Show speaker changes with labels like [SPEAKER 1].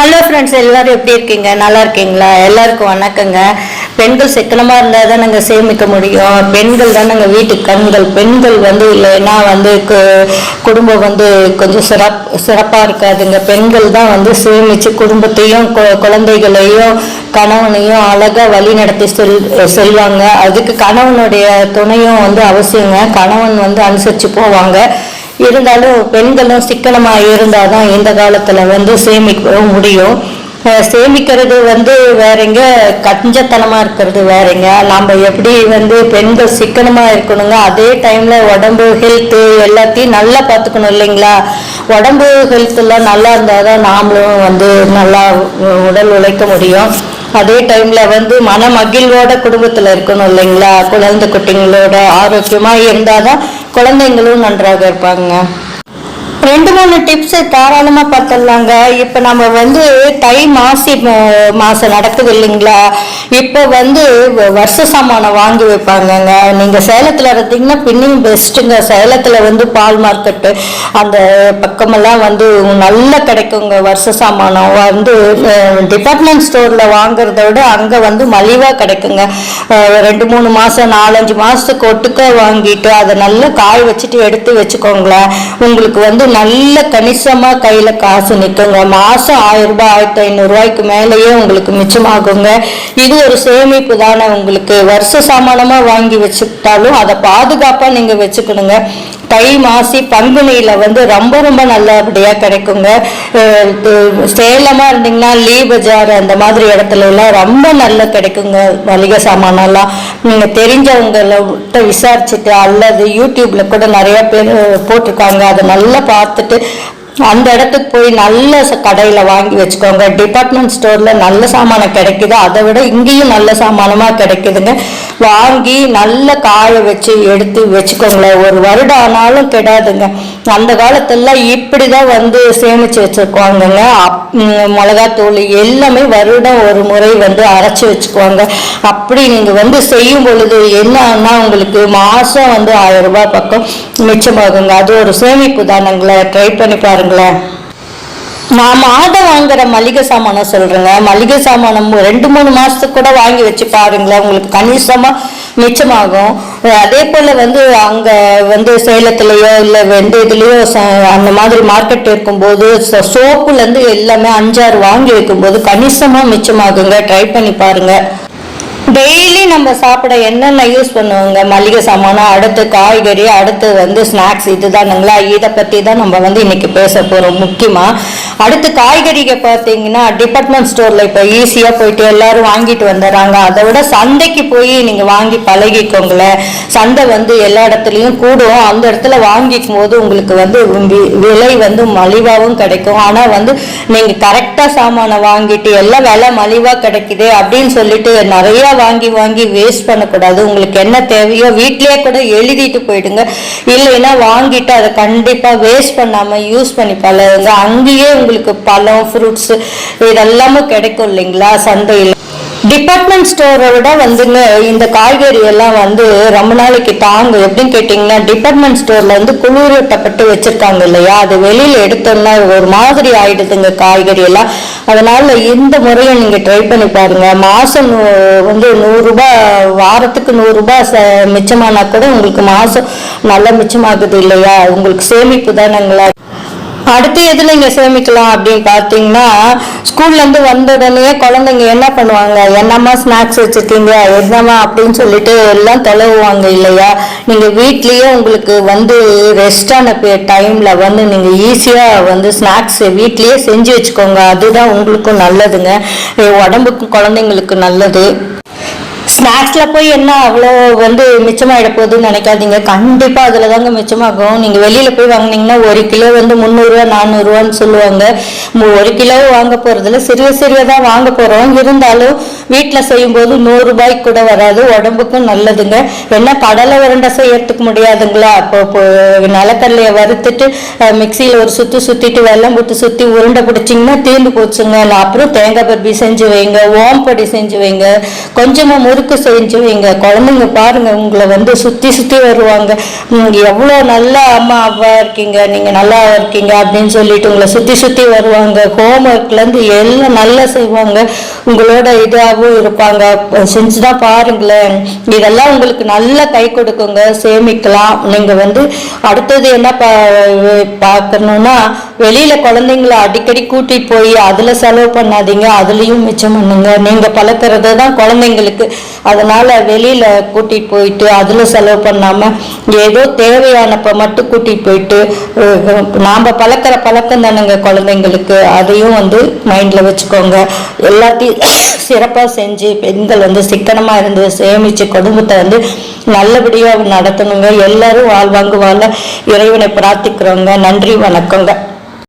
[SPEAKER 1] hello friends எல்லோரும் எப்படி இருக்கீங்க நல்லா இருக்கீங்களா எல்லாருக்கும் வணக்கங்க பெண்கள் சிக்கனமாக இருந்தால் தான் நாங்கள் சேமிக்க முடியும் பெண்கள் தான் நாங்கள் வீட்டு கண்கள் பெண்கள் வந்து இல்லைன்னா வந்து குடும்பம் வந்து கொஞ்சம் சிறப் சிறப்பாக இருக்காதுங்க பெண்கள் தான் வந்து சேமித்து குடும்பத்தையும் குழந்தைகளையும் கணவனையும் அழகாக வழி நடத்தி செல் செல்வாங்க அதுக்கு கணவனுடைய துணையும் வந்து அவசியங்க கணவன் வந்து அனுசரித்து போவாங்க இருந்தாலும் பெண்களும் சிக்கனமாக இருந்தால் தான் இந்த காலத்தில் வந்து சேமிக்கவும் முடியும் சேமிக்கிறது வந்து வேறங்க கஞ்சத்தனமாக இருக்கிறது வேறங்க நாம் எப்படி வந்து பெண்கள் சிக்கனமாக இருக்கணுங்க அதே டைமில் உடம்பு ஹெல்த்து எல்லாத்தையும் நல்லா பார்த்துக்கணும் இல்லைங்களா உடம்பு எல்லாம் நல்லா இருந்தால் தான் நாமளும் வந்து நல்லா உடல் உழைக்க முடியும் அதே டைமில் வந்து மன மகிழ்வோட குடும்பத்தில் இருக்கணும் இல்லைங்களா குழந்தை குட்டிங்களோட ஆரோக்கியமாக இருந்தாதான் குழந்தைங்களும் நன்றாக இருப்பாங்க ரெண்டு மூணு டிப்ஸ் தாராளமாக பார்த்துடலாங்க இப்போ நம்ம வந்து தை மாசி மாதம் நடக்குது இல்லைங்களா இப்போ வந்து வருஷ சாமானை வாங்கி வைப்பாங்கங்க நீங்கள் சேலத்தில் இருந்தீங்கன்னா பின்னிங் பெஸ்ட்டுங்க சேலத்தில் வந்து பால் மார்க்கெட்டு அந்த பக்கமெல்லாம் வந்து நல்லா கிடைக்குங்க வருஷ சாமானம் வந்து டிபார்ட்மெண்ட் ஸ்டோரில் வாங்குறத விட அங்கே வந்து மலிவாக கிடைக்குங்க ரெண்டு மூணு மாதம் நாலஞ்சு மாதத்துக்கு ஒட்டுக்க வாங்கிட்டு அதை நல்லா காய வச்சுட்டு எடுத்து வச்சுக்கோங்களேன் உங்களுக்கு வந்து நல்ல கணிசமாக கையில் காசு நிற்குங்க மாதம் ஆயிரம் ரூபாய் ஆயிரத்தி ஐநூறுரூவாய்க்கு மேலேயே உங்களுக்கு மிச்சமாகுங்க இது ஒரு சேமிப்பு தானே உங்களுக்கு வருஷ சாமானமாக வாங்கி வச்சுக்கிட்டாலும் அதை பாதுகாப்பாக நீங்கள் வச்சுக்கணுங்க தை மாசி பங்குனியில் வந்து ரொம்ப ரொம்ப நல்லபடியாக கிடைக்குங்க சேலமாக இருந்தீங்கன்னா லீ பஜார் அந்த மாதிரி இடத்துல எல்லாம் ரொம்ப நல்லா கிடைக்குங்க மளிகை சாமானெல்லாம் நீங்கள் தெரிஞ்சவங்கள்ட்ட விசாரிச்சுட்டு அல்லது யூடியூப்பில் கூட நிறைய பேர் போட்டிருக்காங்க அதை நல்லா பார்த்துட்டு அந்த இடத்துக்கு போய் நல்ல கடையில் வாங்கி வச்சுக்கோங்க டிபார்ட்மெண்ட் ஸ்டோரில் நல்ல சாமானம் கிடைக்குது அதை விட இங்கேயும் நல்ல சாமானமாக கிடைக்குதுங்க வாங்கி நல்ல காய வச்சு எடுத்து வச்சுக்கோங்களேன் ஒரு வருடம் ஆனாலும் கெடாதுங்க அந்த காலத்தில் இப்படி தான் வந்து சேமித்து வச்சுருக்குவாங்கங்க மிளகாத்தூள் எல்லாமே வருடம் ஒரு முறை வந்து அரைச்சி வச்சுக்குவாங்க அப்படி நீங்கள் வந்து செய்யும் பொழுது என்னன்னா உங்களுக்கு மாதம் வந்து ஆயிரம் ரூபாய் பக்கம் மிச்சமாகுங்க அது ஒரு சேமிப்பு தானங்களை ட்ரை பண்ணி பாருங்கள் பாருங்களேன் நான் மாதம் வாங்குற மளிகை சாமான சொல்றேங்க மளிகை சாமானம் ரெண்டு மூணு மாசத்துக்கு கூட வாங்கி வச்சு பாருங்களேன் உங்களுக்கு கணிசமா மிச்சமாகும் அதே போல வந்து அங்க வந்து சேலத்திலயோ இல்ல வெந்த இதுலயோ அந்த மாதிரி மார்க்கெட் இருக்கும்போது சோப்புல இருந்து எல்லாமே அஞ்சாறு வாங்கி வைக்கும்போது கணிசமா மிச்சமாகுங்க ட்ரை பண்ணி பாருங்க டெய்லி நம்ம சாப்பிட என்னென்ன யூஸ் பண்ணுவோங்க மளிகை சாமானம் அடுத்து காய்கறி அடுத்து வந்து ஸ்நாக்ஸ் இதுதானுங்களா இதை பற்றி தான் நம்ம வந்து இன்னைக்கு பேச போகிறோம் முக்கியமாக அடுத்து காய்கறிகள் பார்த்தீங்கன்னா டிபார்ட்மெண்ட் ஸ்டோரில் இப்போ ஈஸியாக போயிட்டு எல்லாரும் வாங்கிட்டு வந்துடுறாங்க அதை விட சந்தைக்கு போய் நீங்கள் வாங்கி பழகிக்கோங்களேன் சந்தை வந்து எல்லா இடத்துலையும் கூடும் அந்த இடத்துல வாங்கிக்கும் போது உங்களுக்கு வந்து விலை வந்து மலிவாகவும் கிடைக்கும் ஆனால் வந்து நீங்கள் கரெக்டாக சாமானை வாங்கிட்டு எல்லாம் விலை மலிவாக கிடைக்குது அப்படின்னு சொல்லிட்டு நிறையா வாங்கி வாங்கி வேஸ்ட் பண்ணக்கூடாது உங்களுக்கு என்ன தேவையோ வீட்லேயே கூட எழுதிட்டு போயிடுங்க இல்லைன்னா வாங்கிட்டு அதை கண்டிப்பாக வேஸ்ட் பண்ணாமல் யூஸ் பண்ணி பழகுங்க அங்கேயே உங்களுக்கு பழம் ஃப்ரூட்ஸ் இதெல்லாமும் கிடைக்கும் இல்லைங்களா சந்தையில் டிபார்ட்மெண்ட் ஸ்டோரை விட வந்துங்க இந்த காய்கறி எல்லாம் வந்து ரொம்ப நாளைக்கு தாங்க எப்படின்னு கேட்டிங்கன்னா டிபார்ட்மெண்ட் ஸ்டோரில் வந்து குளிரூட்டப்பட்டு வச்சுருக்காங்க இல்லையா அது வெளியில் எடுத்தோம்னா ஒரு மாதிரி ஆகிடுதுங்க காய்கறி எல்லாம் அதனால் இந்த முறையும் நீங்கள் ட்ரை பண்ணி பாருங்கள் மாதம் வந்து நூறுரூபா வாரத்துக்கு நூறுரூபா ரூபாய் மிச்சமானா கூட உங்களுக்கு மாதம் நல்லா மிச்சமாகுது இல்லையா உங்களுக்கு சேமிப்பு தானங்களா அடுத்து எதுல இங்க சேமிக்கலாம் அப்படின்னு பார்த்தீங்கன்னா ஸ்கூல்ல இருந்து வந்த உடனே குழந்தைங்க என்ன பண்ணுவாங்க என்னம்மா ஸ்நாக்ஸ் வச்சிருக்கீங்க என்னம்மா அப்படின்னு சொல்லிட்டு எல்லாம் தொலைவுவாங்க இல்லையா நீங்க வீட்லயே உங்களுக்கு வந்து ரெஸ்டான டைம்ல வந்து நீங்க ஈஸியா வந்து ஸ்நாக்ஸ் வீட்லயே செஞ்சு வச்சுக்கோங்க அதுதான் உங்களுக்கும் நல்லதுங்க உடம்புக்கும் குழந்தைங்களுக்கு நல்லது ஸ்நாக்ஸில் போய் என்ன அவ்வளோ வந்து மிச்சமாகிட போகுதுன்னு நினைக்காதீங்க கண்டிப்பாக அதில் தாங்க மிச்சமாகும் நீங்கள் வெளியில் போய் வாங்கினீங்கன்னா ஒரு கிலோ வந்து முந்நூறுரூவா நானூறுரூவான்னு சொல்லுவாங்க ஒரு கிலோ வாங்க போகிறதுல சிறிய சிறிய தான் வாங்க போகிறோம் இருந்தாலும் வீட்டில் செய்யும்போது நூறுரூபாய்க்கு கூட வராது உடம்புக்கும் நல்லதுங்க என்ன கடலை உருண்டை செய்யறதுக்கு முடியாதுங்களா அப்போ நிலக்கடலையை வறுத்துட்டு மிக்சியில் ஒரு சுற்றி சுற்றிட்டு வெள்ளம் போட்டு சுற்றி உருண்டை பிடிச்சிங்கன்னா தீர்ந்து போச்சுங்க அப்புறம் தேங்காய் பருப்பி செஞ்சு வைங்க பொடி செஞ்சு வைங்க கொஞ்சமாக குறுக்கு செஞ்சு எங்கள் குழந்தைங்க பாருங்கள் உங்களை வந்து சுற்றி சுற்றி வருவாங்க நீங்கள் எவ்வளோ நல்லா அப்பா இருக்கீங்க நீங்கள் நல்லா இருக்கீங்க அப்படின்னு சொல்லிட்டு உங்களை சுற்றி சுற்றி வருவாங்க ஹோம் ஒர்க்லேருந்து எல்லாம் நல்லா செய்வாங்க உங்களோட இதாகவும் இருப்பாங்க செஞ்சு தான் பாருங்களேன் இதெல்லாம் உங்களுக்கு நல்லா கை கொடுக்குங்க சேமிக்கலாம் நீங்கள் வந்து அடுத்தது என்ன பா பார்க்கணுன்னா வெளியில் குழந்தைங்கள அடிக்கடி கூட்டிகிட்டு போய் அதில் செலவு பண்ணாதீங்க அதுலேயும் மிச்சம் பண்ணுங்க நீங்கள் பழக்கிறது தான் குழந்தைங்களுக்கு அதனால வெளியில கூட்டிட்டு போயிட்டு அதில் செலவு பண்ணாம ஏதோ தேவையானப்ப மட்டும் கூட்டிட்டு போயிட்டு நாம பழக்கிற பழக்கம் தானுங்க குழந்தைங்களுக்கு அதையும் வந்து மைண்ட்ல வச்சுக்கோங்க எல்லாத்தையும் சிறப்பா செஞ்சு பெண்கள் வந்து சிக்கனமா இருந்து சேமிச்சு குடும்பத்தை வந்து நல்லபடியாக நடத்தணுங்க எல்லாரும் வாழ்வாங்க வாழ இறைவனை பிரார்த்திக்கிறோங்க நன்றி வணக்கங்க